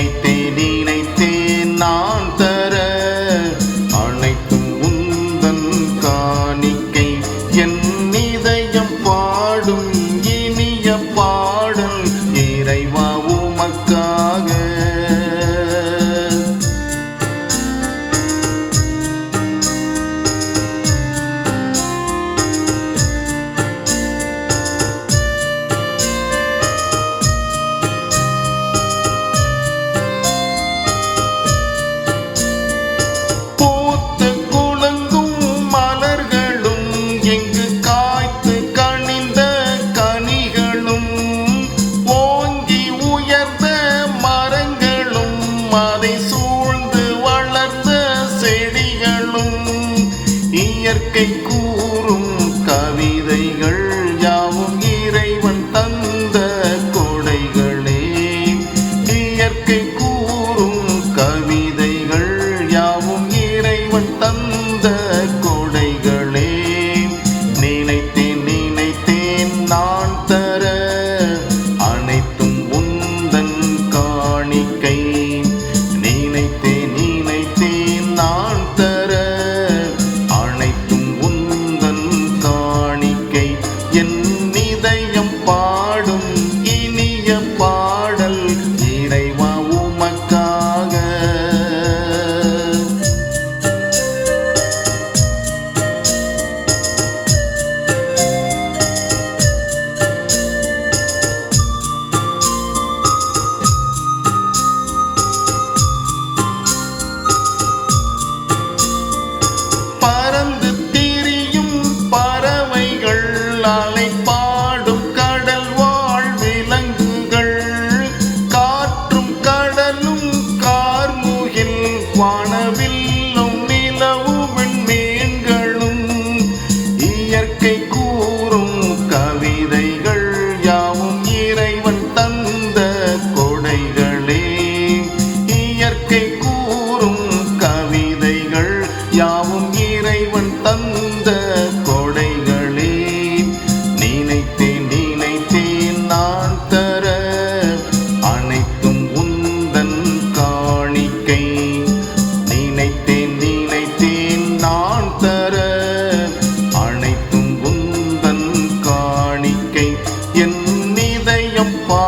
They. விதிகளும் இயற்கை கூறும் கவிதைகள் யாவும் இறைவன் தந்த கொடைகளே. இயற்கை கூறும் கவிதைகள் யாவும் என் இறைவன் தந்த கொடைகளே நினைத்தேன் நினைத்தேன் நான் தர அனைத்தும் உந்தன் காணிக்கை. நினைத்தேன் நினைத்தேன் நான் தர அனைத்தும் உந்தன் காணிக்கை. என் நிதயம் பா